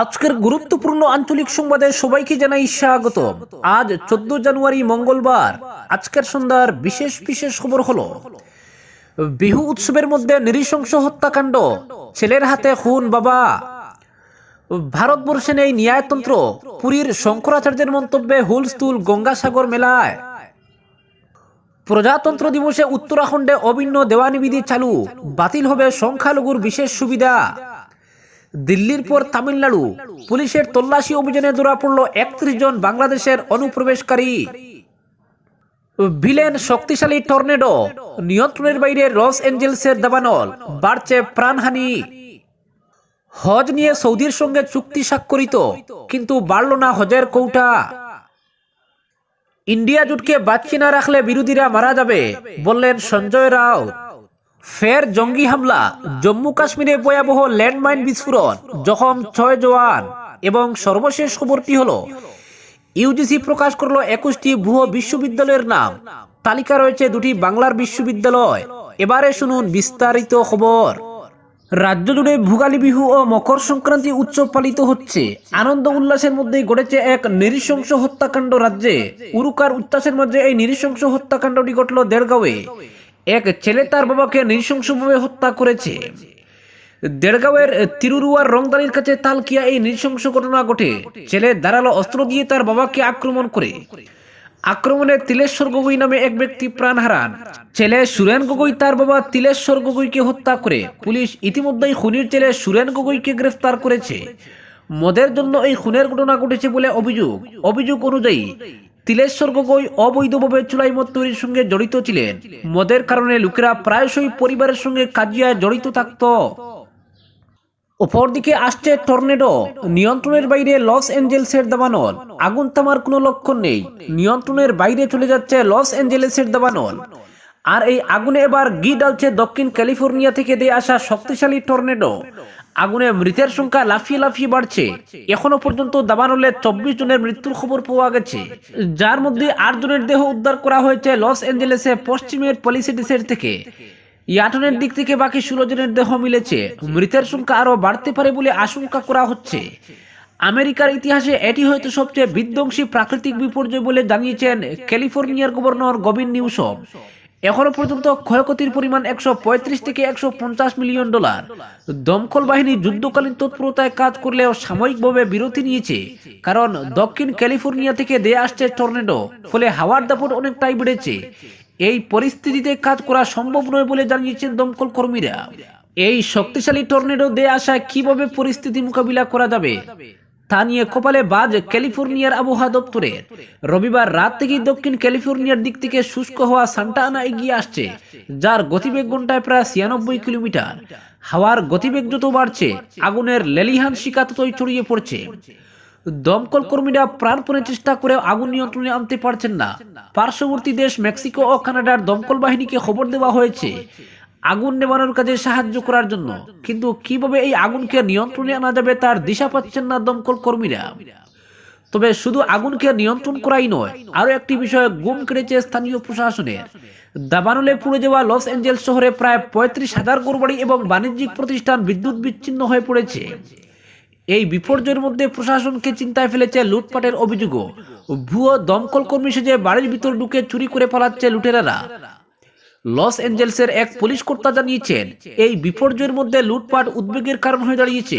আজকের গুরুত্বপূর্ণ আঞ্চলিক সংবাদে সবাইকে জানাই স্বাগত আজ চোদ্দ জানুয়ারি মঙ্গলবার, আজকের সন্ধ্যার বিশেষ বিশেষ খবর হলো, বিহু উৎসবের মধ্যে নৃশংস হত্যাকাণ্ড, ছেলের হাতে খুন বাবা। ভারতবর্ষে নেই ন্যায়তন্ত্র, পুরীর শঙ্করাচার্যের মন্তব্যে হুলস্থুল গঙ্গাসাগর মেলায়। প্রজাতন্ত্র দিবসে উত্তরাখণ্ডে অভিন্ন দেওয়ানিবিধি চালু, বাতিল হবে সংখ্যালঘুর বিশেষ সুবিধা। দিল্লির পর তামিলনাড়ু। পুলিশের তল্লাশি অভিযানে ধরা পড়ল একত্রিশ জন বাংলাদেশের অনুপ্রবেশকারী। ভিলেন শক্তিশালী টর্নেডো নিয়ন্ত্রণের বাইরে লস এঞ্জেলসের দাবানল, বাড়ছে প্রাণহানি। হজ নিয়ে সৌদির সঙ্গে চুক্তি স্বাক্ষরিত, কিন্তু বাড়ল না হজের কৌটা। ইন্ডিয়া জোটকে বাঁচিয়ে না রাখলে বিরোধীরা মারা যাবে, বললেন সঞ্জয় রাউত। ফের জঙ্গি হামলা। জম্মু কাশ্মীরে ভয়াবহ ল্যান্ডমাইন বিস্ফোরণ, জখম ছয় জওয়ান এবং সর্বশেষ খবরটি হলো ইউজিসি প্রকাশ করল একুশটি ভুয়ো বিশ্ববিদ্যালয়ের নাম। তালিকা রয়েছে দুটি বাংলার বিশ্ববিদ্যালয়। এবারে শুনুন বিস্তারিত খবর। রাজ্য জুড়ে ভোগালী বিহু ও মকর সংক্রান্তি উৎসব পালিত হচ্ছে। আনন্দ উল্লাসের মধ্যেই ঘটেছে এক নৃশংস হত্যাকাণ্ড রাজ্যে। উরুকার উচ্ছ্বাসের মধ্যে এই নৃশংস হত্যাকাণ্ডটি ঘটল দেড়গাঁওয়ে। এক ছেলে তার বাবাকে নৃশংসভাবে হত্যা করেছে। দেড়গাঁওয়ের তিরুরুয়ার রংদানির কাছে তালকিয়া এই নৃশংস ঘটনা ঘটে। ছেলে ধারালো অস্ত্র দিয়ে তার বাবাকে আক্রমণ করে। আক্রমণে তিলেশ্বর গগৈ নামে এক ব্যক্তি প্রাণ হারান। ছেলে সুরেন গগৈ তার বাবা তিলেশ্বর গগৈকে হত্যা করে। পুলিশ ইতিমধ্যেই খুনির ছেলে সুরেন গগৈকে গ্রেফতার করেছে। মদের জন্য এই খুনের ঘটনা ঘটেছে বলে অভিযোগ। অভিযোগ অনুযায়ী তিলেশ্বর গগৈ অবৈধভাবে চুলাই মদ তৈরির সঙ্গে জড়িত ছিলেন। মদের কারণে লোকেরা প্রায়শই পরিবারের সঙ্গে কাজিয়ায় জড়িত থাকতো। অপরদিকে আসছে টর্নেডো। নিয়ন্ত্রণের বাইরে লস এঞ্জেলসের দাবানল। আগুন থামার কোনো লক্ষণ নেই। নিয়ন্ত্রণের বাইরে চলে যাচ্ছে লস এঞ্জেলসের দাবানল। আর এই আগুনে এবার গি ডালছে দক্ষিণ ক্যালিফোর্নিয়া থেকে দিয়ে আসা শক্তিশালী টর্নেডো। আগুনে মৃতের সংখ্যা লাফিয়ে লাফিয়ে বাড়ছে। এখনও পর্যন্ত দাবানলে চব্বিশ জনের মৃত্যুর খবর পাওয়া গেছে। যার মধ্যে আট জনের দেহ উদ্ধার করা হয়েছে লস এঞ্জেলেসে পশ্চিমের পলিসিডিসের থেকে। ইয়াটনের দিক থেকে বাকি ষোলো জনের দেহ মিলেছে। মৃতের সংখ্যা আরও বাড়তে পারে বলে আশঙ্কা করা হচ্ছে। আমেরিকার ইতিহাসে এটি হয়তো সবচেয়ে বিধ্বংসী প্রাকৃতিক বিপর্যয় বলে জানিয়েছেন ক্যালিফোর্নিয়ার গভর্নর গবিন নিউসম এখনও পর্যন্ত ক্ষয়ক্ষতির পরিমাণ একশো পঁয়ত্রিশ থেকে একশো পঞ্চাশ মিলিয়ন ডলার। দমকল বাহিনী যুদ্ধকালীন তৎপরতায় কাজ করলেও সাময়িকভাবে বিরতি নিয়েছে, কারণ দক্ষিণ ক্যালিফোর্নিয়া থেকে দেয়া আসছে টর্নেডো, ফলে হাওয়ার দাপট অনেকটাই বেড়েছে। এই পরিস্থিতিতে কাজ করা সম্ভব নয় বলে জানিয়েছেন দমকল কর্মীরা। এই শক্তিশালী টর্নেডো দিয়ে আসায় কীভাবে পরিস্থিতি মোকাবিলা করা যাবে? কপালে বাজ ক্যালিফোর্নিয়ার আবহাওয়া রবিবার রাত থেকেই দক্ষিণ ক্যালিফোর্নিয়ার দিক থেকে শুষ্ক হওয়া এগিয়ে আসছে, যার গতিবেগ ঘন্টায় প্রায় ছিয়ানব্বই কিলোমিটার। হাওয়ার গতিবেগ যত বাড়ছে, আগুনের লেলিহান শিকা ততই ছড়িয়ে পড়ছে। দমকল কর্মীরা প্রাণপণে চেষ্টা করে আগুন নিয়ন্ত্রণে আনতে পারছেন না। পার্শ্ববর্তী দেশ মেক্সিকো ও কানাডার দমকল বাহিনীকে খবর দেওয়া হয়েছে আগুন নেবানোর কাজে সাহায্য করার জন্য। কিন্তু কীভাবে এই আগুনকে নিয়ন্ত্রণে আনা যাবে তার দিশা পাচ্ছেন না দমকল কর্মীরা। তবে শুধু আগুনকে নিয়ন্ত্রণ করাই নয় আরও একটি বিষয় গুম কেড়েছে স্থানীয় প্রশাসনের। দাবানলে পুড়ে যাওয়া লস এঞ্জেলস শহরে প্রায় পঁয়ত্রিশ হাজার গরবাড়ি এবং বাণিজ্যিক প্রতিষ্ঠান বিদ্যুৎ বিচ্ছিন্ন হয়ে পড়েছে। এই বিপর্যয়ের মধ্যে প্রশাসনকে চিন্তায় ফেলেছে লুটপাটের অভিযোগও। ভুয়ো দমকল কর্মী সেজে বাড়ির ভিতর ঢুকে চুরি করে পালাচ্ছে লুটেরারা। লস এঞ্জেলসের এক পুলিশ কর্তা জানিয়েছেন, এই বিপর্যয়ের মধ্যে লুটপাট উদ্বেগের কারণ হয়ে দাঁড়িয়েছে,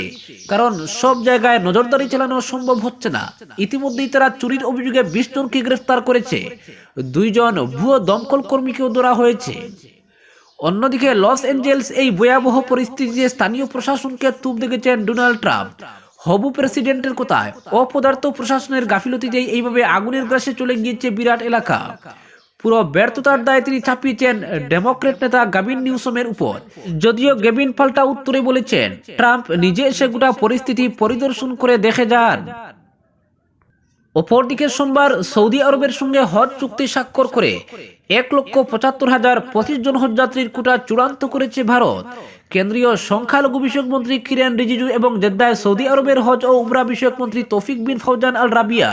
কারণ সব জায়গায় নজরদারি চালানো সম্ভব হচ্ছে না। ইতিমধ্যেই তারা চুরির অভিযোগে বিশ জনকে গ্রেফতার করেছে, দুইজন ভুয়ো দমকল কর্মীকেও ধরা হয়েছে। অন্যদিকে, লস এঞ্জেলস এই ভয়াবহ পরিস্থিতিতে স্থানীয় প্রশাসনকে তুপ দেখেছেন ডোনাল্ড ট্রাম্প। হবু প্রেসিডেন্টের কথায়, অপদার্থ প্রশাসনের গাফিলতিতেই এইভাবে আগুনের গ্রাসে চলে গিয়েছে বিরাট এলাকা। পুরো ব্যর্থতার দায় তিনি চাপিয়েছেন ডেমোক্রেট নেতা গাবিন নিউসমের উপর। যদিও গেবিন পাল্টা উত্তরে বলেছেন, ট্রাম্প নিজে এসে গোটা পরিস্থিতি পরিদর্শন করে দেখে যান। অপরদিকে সোমবার সৌদি আরবের সঙ্গে হজ চুক্তি স্বাক্ষর করে এক লক্ষ পঁচাত্তর হাজার পঁচিশ জন হজযাত্রীর কোটা চূড়ান্ত করেছে ভারত। কেন্দ্রীয় সংখ্যালঘু বিষয়ক মন্ত্রী কিরেন রিজিজু এবং জেদ্দায় সৌদি আরবের হজ ও উমরা বিষয়ক মন্ত্রী তৌফিক বিন ফৌজান আল রাবিয়া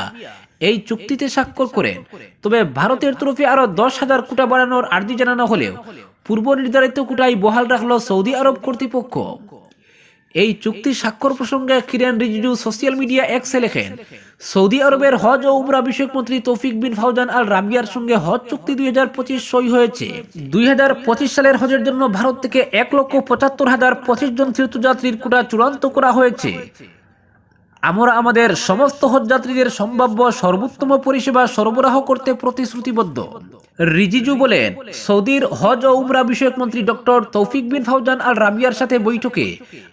এই চুক্তিতে স্বাক্ষর করেন। তবে ভারতের তরফে আরও দশ হাজার কোটা বাড়ানোর আর্জি জানানো হলেও পূর্ব নির্ধারিত কোটাই বহাল রাখল সৌদি আরব কর্তৃপক্ষ। এই চুক্তি স্বাক্ষর প্রসঙ্গে কিরেন রিজিজু সোশ্যাল মিডিয়া এক্সে লেখেন, সৌদি আরবের হজ ও উমরা বিষয়ক মন্ত্রী তৌফিক বিন ফাউজান আল রাবিয়ার সঙ্গে হজ চুক্তি দুই হাজার পঁচিশ সই হয়েছে। দুই হাজার পঁচিশ সালের হজের জন্য ভারত থেকে এক লক্ষ পঁচাত্তর হাজার পঁচিশ জন তীর্থযাত্রীর কোটা চূড়ান্ত করা হয়েছে। আমরা আমাদের সমস্ত হজযাত্রীদের সম্ভাব্য সর্বোত্তম পরিষেবা সরবরাহ করতে প্রতিশ্রুতিবদ্ধ। রিজিজু বলেন, সৌদির হজ ও উমরা বিষয়ক মন্ত্রী ডক্টর তৌফিক বিন ফাউজান আল রাবিয়ার সাথে বৈঠকে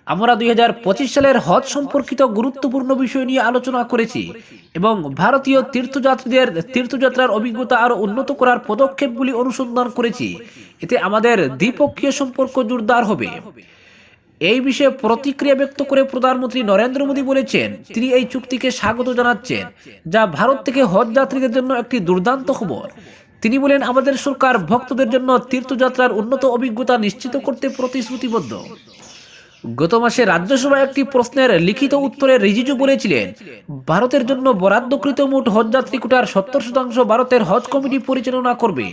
আমরা দুই হাজার পঁচিশ সালের হজ সম্পর্কিত গুরুত্বপূর্ণ বিষয় নিয়ে আলোচনা করেছি এবং ভারতীয় তীর্থযাত্রীদের তীর্থযাত্রার অভিজ্ঞতা আরও উন্নত করার পদক্ষেপগুলি অনুসন্ধান করেছি। এতে আমাদের দ্বিপক্ষীয় সম্পর্ক জোরদার হবে। এই বিষয়ে প্রতিক্রিয়া ব্যক্ত করে প্রধানমন্ত্রী নরেন্দ্র মোদী বলেছেন, তিনি এই চুক্তিকে স্বাগত জানাচ্ছেন, যা ভারত থেকে হজ যাত্রীদের জন্য একটি দুর্দান্ত খবর। তিনি বলেন, আমাদের সরকার ভক্তদের জন্য তীর্থযাত্রার উন্নত অভিজ্ঞতা নিশ্চিত করতে প্রতিশ্রুতিবদ্ধ। গত মাসে রাজ্যসভায় একটি প্রশ্নের লিখিত উত্তরে রিজিজু বলেছিলেন, ভারতের জন্য বরাদ্দকৃত মোট হজযাত্রী কোটার সত্তর শতাংশ ভারতের হজ কমিটি পরিচালনা করবে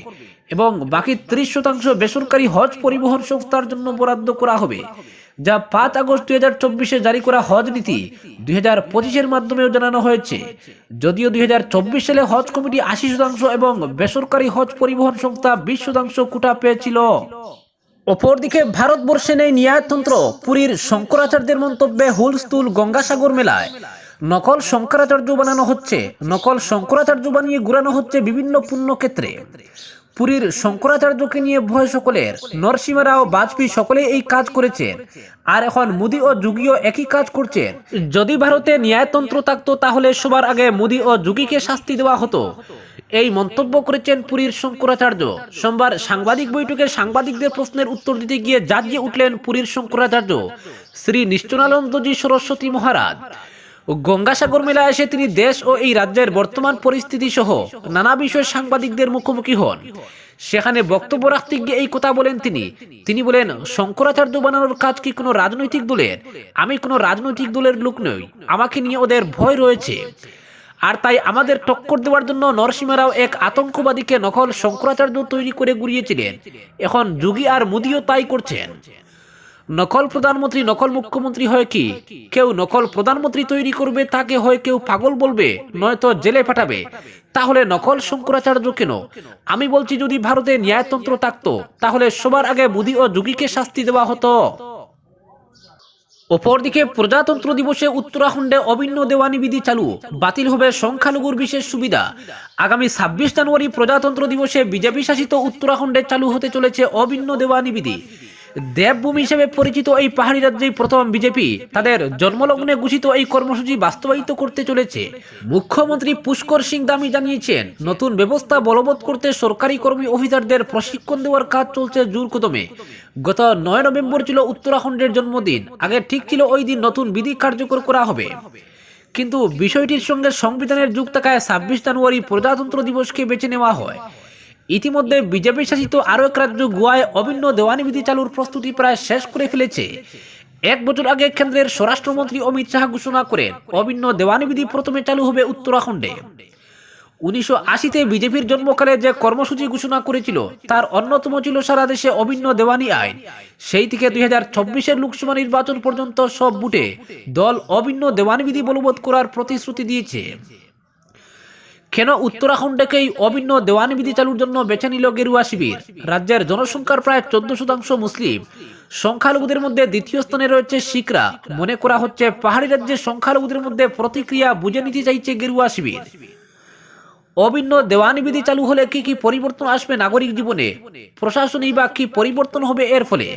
এবং বাকি ত্রিশ শতাংশ বেসরকারি হজ পরিবহন সংস্থার জন্য বরাদ্দ করা হবে, যা পাঁচ আগস্ট দুই হাজার চব্বিশে জারি করা হজ নীতি দুই হাজার পঁচিশের মাধ্যমেও জানানো হয়েছে। যদিও দুই হাজার চব্বিশ সালে হজ কমিটি আশি শতাংশ এবং বেসরকারি হজ পরিবহন সংস্থা বিশ শতাংশ কোটা পেয়েছিল। অপরদিকে ভারতবর্ষে নেই ন্যায়তন্ত্র। পুরীর শঙ্করাচার্যের মন্তব্যে হুলস্থুল গঙ্গাসাগর মেলায়। নকল শঙ্করাচার্য বানানো হচ্ছে। নকল শঙ্করাচার্য বানিয়ে ঘুরানো হচ্ছে বিভিন্ন পুণ্যক্ষেত্রে। পুরীর শঙ্করাচার্যকে নিয়ে ভয় সকলের। নরসিংহ রাও, বাজপেয়ী সকলে এই কাজ করেছেন। আর এখন মোদী ও যুগীও একই কাজ করছেন। যদি ভারতে ন্যায়তন্ত্র থাকতো, তাহলে সবার আগে মোদী ও যুগীকে শাস্তি দেওয়া হতো। এই মন্তব্য করেছেন পুরীর শঙ্করাচার্য। সোমবার সাংবাদিক বৈঠকে সাংবাদিকদের প্রশ্নের উত্তর দিতে গিয়ে জাজিয়ে উঠলেন পুরীর শঙ্করাচার্য, শ্রী নিশ্চলানন্দজি সরস্বতী মহারাজ। গঙ্গাসাগর মেলায় এসে তিনি দেশ ও এই রাজ্যের বর্তমান পরিস্থিতি সহ নানা বিষয়ে সাংবাদিকদের মুখোমুখি হন। সেখানে বক্তব্য রাখতে গিয়ে এই কথা বলেন তিনি। তিনি বলেন, শঙ্করাচার্য বানানোর কাজ কি কোনো রাজনৈতিক দলের? আমি কোনো রাজনৈতিক দলের লোক নই। আমাকে নিয়ে ওদের ভয় রয়েছে। আর তাই আমাদের টক্কর দেওয়ার জন্য নরসিংহরাও এক আতঙ্কবাদীকে নকল শঙ্করাচার্য তৈরি করে গুড়িয়েছিলেন। এখন যোগী আর মোদিও তাই করছেন। নকল প্রধানমন্ত্রী, নকল মুখ্যমন্ত্রী হয় কি? কেউ নকল প্রধানমন্ত্রী তৈরি করবে, তাকে হয় কেউ পাগল বলবে, নয়তো জেলে পাঠাবে। তাহলে নকল শঙ্করাচার্য কেন? আমি বলছি যদি ভারতে ন্যায়তন্ত্র থাকতো, তাহলে সবার আগে মোদী ও যোগীকে শাস্তি দেওয়া হতো। অপরদিকে প্রজাতন্ত্র দিবসে উত্তরাখণ্ডে অভিন্ন দেওয়ানি বিধি চালু। বাতিল হবে সংখ্যালঘুর বিশেষ সুবিধা। আগামী ছাব্বিশ জানুয়ারি প্রজাতন্ত্র দিবসে বিজেপি শাসিত উত্তরাখণ্ডে চালু হতে চলেছে অভিন্ন দেওয়ানি বিধি। দেবভূমি হিসেবে পরিচিত এই পাহাড়ি রাজ্যেই প্রথম বিজেপি তাদের জন্মলগ্নে ঘোষিত এই কর্মসূচি বাস্তবায়িত করতে চলেছে। মুখ্যমন্ত্রী পুষ্কর সিং দামি জানিয়েছেন, নতুন ব্যবস্থা বলবৎ করতে সরকারি কর্মী অফিসারদের প্রশিক্ষণ দেওয়ার কাজ চলছে জোর কদমে গত নয় নভেম্বর ছিল উত্তরাখণ্ডের জন্মদিন, আগে ঠিক ছিল ওই দিন নতুন বিধি কার্যকর করা হবে। কিন্তু বিষয়টির সঙ্গে সংবিধানের যুগ থাকায় ছাব্বিশ জানুয়ারি প্রজাতন্ত্র দিবসকে বেছে নেওয়া হয়। ইতিমধ্যে বিজেপি শাসিত আরও এক রাজ্য গোয়ায় অভিন্ন দেওয়ানি বিধি চালুর প্রস্তুতি প্রায় শেষ করে ফেলেছে। এক বছর আগে কেন্দ্রের স্বরাষ্ট্রমন্ত্রী অমিত শাহ ঘোষণা করেন, অভিন্ন দেওয়ানি বিধি প্রথমে চালু হবে উত্তরাখণ্ডে। উনিশশো আশিতে বিজেপির জন্মকালে যে কর্মসূচি ঘোষণা করেছিল, তার অন্যতম ছিল সারা দেশে অভিন্ন দেওয়ানি আইন। সেই থেকে দুই হাজার চব্বিশের লোকসভা নির্বাচন পর্যন্ত সব বুটে দল অভিন্ন দেওয়ানি বিধি বলবৎ করার প্রতিশ্রুতি দিয়েছে। কেন উত্তরাখণ্ডকেই অভিন্ন দেওয়ানি বিধি চালুর জন্য বেছে নিল গেরুয়া শিবির? রাজ্যের জনসংখ্যার প্রায় চোদ্দ শতাংশ মুসলিম। সংখ্যালঘুদের মধ্যে দ্বিতীয় স্থানে রয়েছে শিখরা। মনে করা হচ্ছে পাহাড়ি রাজ্যের সংখ্যালঘুদের মধ্যে প্রতিক্রিয়া বুঝে নিতে চাইছে গেরুয়া শিবির। অভিন্ন দেওয়ানি বিধি চালু হলে কি কি পরিবর্তন আসবে নাগরিক জীবনে? প্রশাসনিক বা কি পরিবর্তন হবে এর ফলে?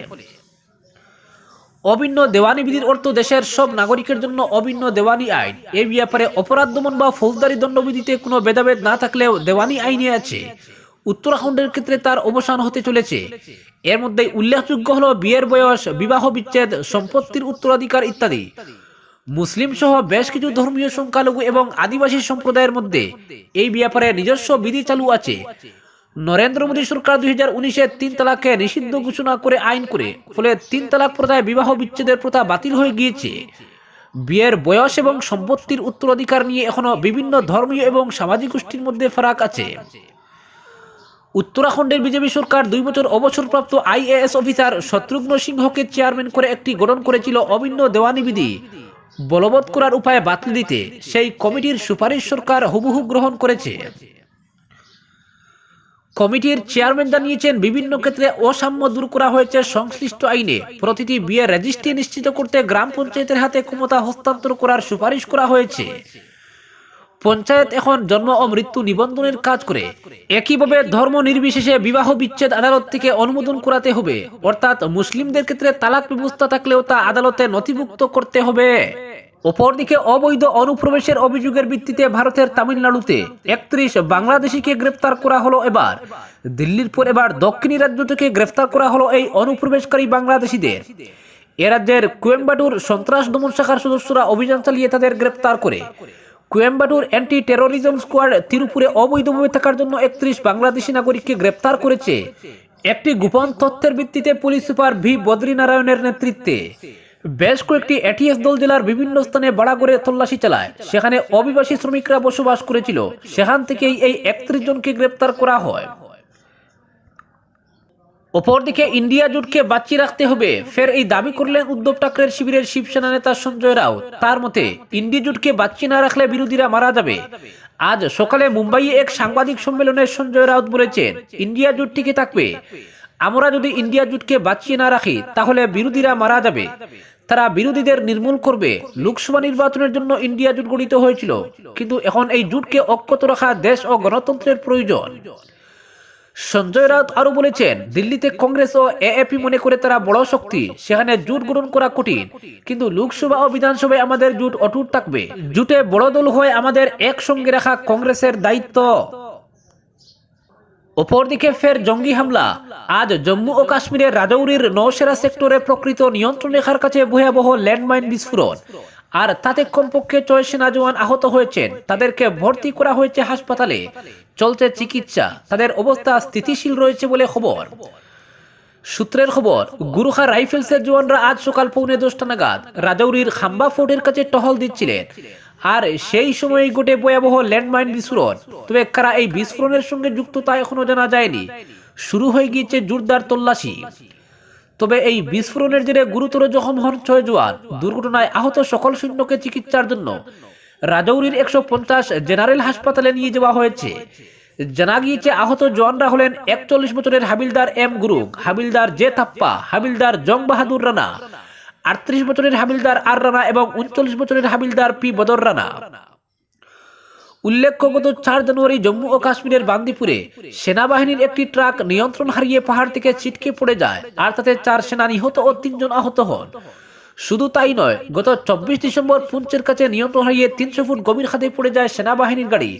অভিন্ন দেওয়ানি বিধির অর্থ দেশের সব নাগরিকের জন্য অভিন্ন দেওয়ানি আইন। এই ব্যাপারে অপরাধ দমন বা ফৌজদারি দণ্ডবিধিতে কোনো ভেদাভেদ না থাকলেও দেওয়ানি আইনে আছে। উত্তরাখণ্ডের ক্ষেত্রে তার অবসান হতে চলেছে। এর মধ্যে উল্লেখযোগ্য হল বিয়ের বয়স, বিবাহ বিচ্ছেদ, সম্পত্তির উত্তরাধিকার ইত্যাদি। মুসলিম সহ বেশ কিছু ধর্মীয় সংখ্যালঘু এবং আদিবাসী সম্প্রদায়ের মধ্যে এই ব্যাপারে নিজস্ব বিধি চালু আছে। নরেন্দ্র মোদী সরকার দুই হাজার উনিশে তিন তালাককে নিষিদ্ধ ঘোষণা করে আইন করে, ফলে তিন তালাক প্রথায় বিবাহ বিচ্ছেদের প্রথা বাতিল হয়ে গিয়েছে। বিয়ের বয়স এবং সম্পত্তির উত্তরাধিকার নিয়ে এখনও বিভিন্ন ধর্মীয় এবং সামাজিক গোষ্ঠীর মধ্যে ফারাক আছে। উত্তরাখণ্ডের বিজেপি সরকার দুই বছর অবসরপ্রাপ্ত আইএএস অফিসার শত্রুঘ্ন সিংহকে চেয়ারম্যান করে একটি গঠন করেছিল অভিন্ন দেওয়ানি বিধি। বলবৎ করার উপায় বাতিল দিতে সেই কমিটির সুপারিশ সরকার হুবহু গ্রহণ করেছে। কমিটির চেয়ারম্যান জানিয়েছেন বিভিন্ন ক্ষেত্রে অসাম্য দূর করা হয়েছে সংশ্লিষ্ট আইনে। প্রতিটি বিয়ে রেজিস্ট্রি নিশ্চিত করতে গ্রাম পঞ্চায়েতের হাতে ক্ষমতা হস্তান্তর করার সুপারিশ করা হয়েছে। পঞ্চায়েত এখন জন্ম ও মৃত্যু নিবন্ধনের কাজ করে। একইভাবে ধর্ম নির্বিশেষে বিবাহ বিচ্ছেদ আদালত থেকে অনুমোদন করাতে হবে। অর্থাৎ মুসলিমদের ক্ষেত্রে তালাক ব্যবস্থা থাকলেও তা আদালতে নথিভুক্ত করতে হবে। অপরদিকে অবৈধ অনুপ্রবেশের অভিযোগের ভিত্তিতে ভারতের তামিলনাড়ুতে একত্রিশ বাংলাদেশিকে গ্রেপ্তার করা হলো এবার। দিল্লির পর এবার দক্ষিণী রাজ্য থেকে গ্রেফতার করা হলো এই অনুপ্রবেশকারী বাংলাদেশিদের। এ রাজ্যের কোয়েম্বাটুর সন্ত্রাস দমন শাখার সদস্যরা অভিযান চালিয়ে তাদের গ্রেপ্তার করে। কোয়েম্বাটুর অ্যান্টি টেরোরিজম স্কোয়াড তিরুপুরে অবৈধভাবে থাকার জন্য একত্রিশ বাংলাদেশি নাগরিককে গ্রেপ্তার করেছে। একটি গোপন তথ্যের ভিত্তিতে পুলিশ সুপার ভি বদ্রীনারায়ণের নেতৃত্বে বেশ কয়েকটি এটিএস দল জেলার বিভিন্ন স্থানে বাড়া করে তল্লাশি চালায়। সেখানে অভিবাসী শ্রমিকরা বসবাস করেছিল। সেখান থেকেই এই একত্রিশ জনকে গ্রেপ্তার করা হয়। অপরদিকে ইন্ডিয়া জোটকে বাঁচিয়ে রাখতে হবে। ফের এই দাবি করলেন উদ্ধব ঠাকরের শিবিরের শিবসেনা নেতা সঞ্জয় রাউত। তার মতে, ইন্ডিয়া জোটকে বাঁচিয়ে না রাখলে বিরোধীরা মারা যাবে। আজ সকালে মুম্বাইয়ে এক সাংবাদিক সম্মেলনে সঞ্জয় রাউত বলেছেন, ইন্ডিয়া জোট টিকে থাকবে। আমরা যদি ইন্ডিয়া জোটকে বাঁচিয়ে না রাখি, তাহলে বিরোধীরা মারা যাবে। তারা বিরোধীদের নির্মূল করবে। লোকসভা নির্বাচনের জন্য ইন্ডিয়া জোট গঠিত হয়েছিল। কিন্তু এখন এই জোটকে অক্ষত রাখা দেশ ও গণতন্ত্রের প্রয়োজন। সঞ্জয় রাউত আরও বলেছেন, দিল্লিতে কংগ্রেস ও এএপি মনে করে তারা বড় শক্তি। সেখানে জোট গঠন করা কঠিন। কিন্তু লোকসভা ও বিধানসভায় আমাদের জোট অটুট থাকবে। জোটে বড় দল হয়ে আমাদের একসঙ্গে রাখা কংগ্রেসের দায়িত্ব। অপরদিকে ফের জঙ্গি হামলা। আজ জম্মু ও কাশ্মীরের রাজৌরির নৌসেরা সেক্টরে প্রকৃত নিয়ন্ত্রণ রেখার কাছে ভয়াবহ ল্যান্ডমাইন বিস্ফোরণ। আর তাতে কমপক্ষে ছয় সেনা জওয়ান আহত হয়েছেন। তাদেরকে ভর্তি করা হয়েছে হাসপাতালে। চলছে চিকিৎসা। তাদের অবস্থা স্থিতিশীল রয়েছে বলে খবর। সূত্রের খবর গুরুখা রাইফেলসের জওয়ানরা আজ সকাল পৌনে দশটা নাগাদ রাজৌরির খাম্বা ফোর্টের কাছে টহল দিচ্ছিলেন। আর সেই সময় ঘটে ভয়াবহ ল্যান্ডমাইন বিস্ফোরণ। তবে কারা এই বিস্ফোরণের সঙ্গে যুক্ত তা এখনও জানা যায়নি। শুরু হয়ে গিয়েছে জোরদার তল্লাশি। তবে এই বিস্ফোরণের জেরে গুরুতর জখম হন ছয় জওয়ান। দুর্ঘটনায় আহত সকল সৈন্যকে চিকিৎসার জন্য রাজৌরির একশো পঞ্চাশ জেনারেল হাসপাতালে নিয়ে যাওয়া হয়েছে। জানা গিয়েছে আহত জওয়ানরা হলেন একচল্লিশ বছরের হাবিলদার এম গুরুং, হাবিলদার জে থাপ্পা, হাবিলদার জং বাহাদুর রানা আটত্রিশ বছরের হাবিলদার আর রানা এবং উনচল্লিশ বছরের হাবিলদার পি বদর রানা। উল্লেখ্য গত চার জানুয়ারি জম্মু ও কাশ্মীরের বান্দিপুরে সেনাবাহিনীর একটি ট্রাক নিয়ন্ত্রণ হারিয়ে পাহাড় থেকে ছিটকে পড়ে যায় আর তাতে চার সেনা নিহত ও তিনজন আহত হন। শুধু তাই নয়, গত চব্বিশ ডিসেম্বর পুঞ্চের কাছে নিয়ন্ত্রণ হারিয়ে তিনশো ফুট গভীর খাদে পড়ে যায় সেনাবাহিনীর গাড়ি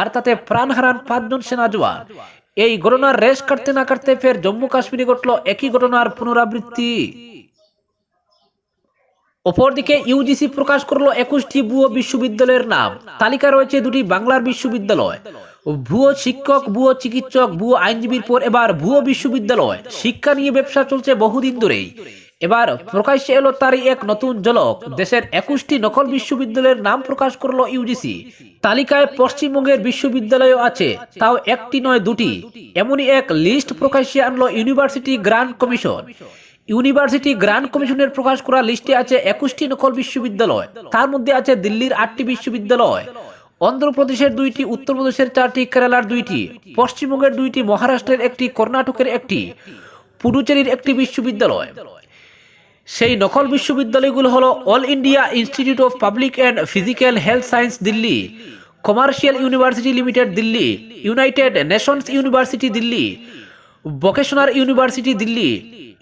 আর তাতে প্রাণ হারান পাঁচজন সেনা জওয়ান। এই ঘটনার রেশ কাটতে না কাটতে ফের জম্মু কাশ্মীরে ঘটল একই ঘটনার পুনরাবৃত্তি। অপরদিকে ইউজিসি প্রকাশ করল একুশটি ভুয়ো বিশ্ববিদ্যালয়ের নাম। তালিকা রয়েছে দুটি বাংলার বিশ্ববিদ্যালয়। ভুয়ো শিক্ষক, ভুয়ো চিকিৎসক, ভুয়ো আইনজীবীর পর এবার ভুয়ো বিশ্ববিদ্যালয়। শিক্ষা নিয়ে ব্যবসা চলছে বহুদিন ধরেই। এবার প্রকাশ্যে এলো তারই এক নতুন ঝলক। দেশের একুশটি নকল বিশ্ববিদ্যালয়ের নাম প্রকাশ করল ইউজিসি। তালিকায় পশ্চিমবঙ্গের বিশ্ববিদ্যালয়ও আছে, তাও একটি নয় দুটি। এমনই এক লিস্ট প্রকাশ্যে আনলো university grant commission. University grant কমিশনের প্রকাশ করা লিস্টে আছে একুশটি নকল বিশ্ববিদ্যালয়। তার মধ্যে আছে দিল্লির আটটি বিশ্ববিদ্যালয়। অন্ধ্রপ্রদেশের দুইটি, উত্তরপ্রদেশের চারটি, কেরালার দুইটি, পশ্চিমবঙ্গের দুইটি, মহারাষ্ট্রের একটি, কর্ণাটকের একটি, পুডুচেরির একটি বিশ্ববিদ্যালয়। সেই নকল বিশ্ববিদ্যালয়গুলো হলো all India institute of public and physical health science Delhi, commercial university limited Delhi, United Nations university Delhi vocational university Delhi,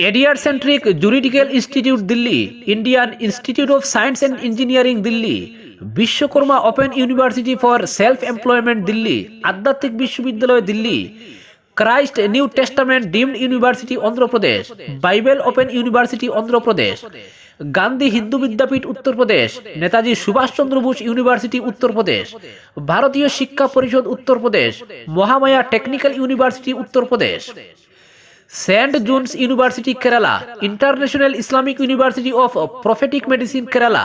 ADR centric juridical institute Delhi, Indian institute of science and engineering Delhi, Vishwakarma open university for self employment Delhi, আধ্যাত্মিক বিশ্ববিদ্যালয় Delhi, Christ new testament deemed university Andhra Pradesh, Bible open university Andhra Pradesh Gandhi Hindu Vidyapeeth Uttar Pradesh Netaji Subhash Chandra Bose university Uttar Pradesh Bharatiya Shiksha Parishad Uttar Pradesh Mahamaya technical university Uttar Pradesh saint John's university, Kerala, international Islamic university of prophetic medicine, Kerala,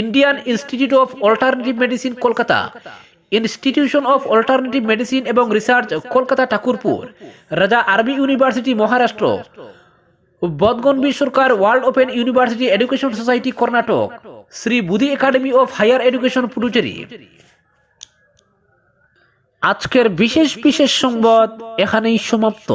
Indian institute of alternative medicine, Kolkata, institution of alternative medicine এবং research, Kolkata Thakurpur, Raja Arabi university, Maharashtra Badaganvi Sarkar world open university education society Karnataka, Shri Bodhi academy of higher education Puducherry. আজকের বিশেষ বিশেষ সংবাদ এখানেই সমাপ্ত।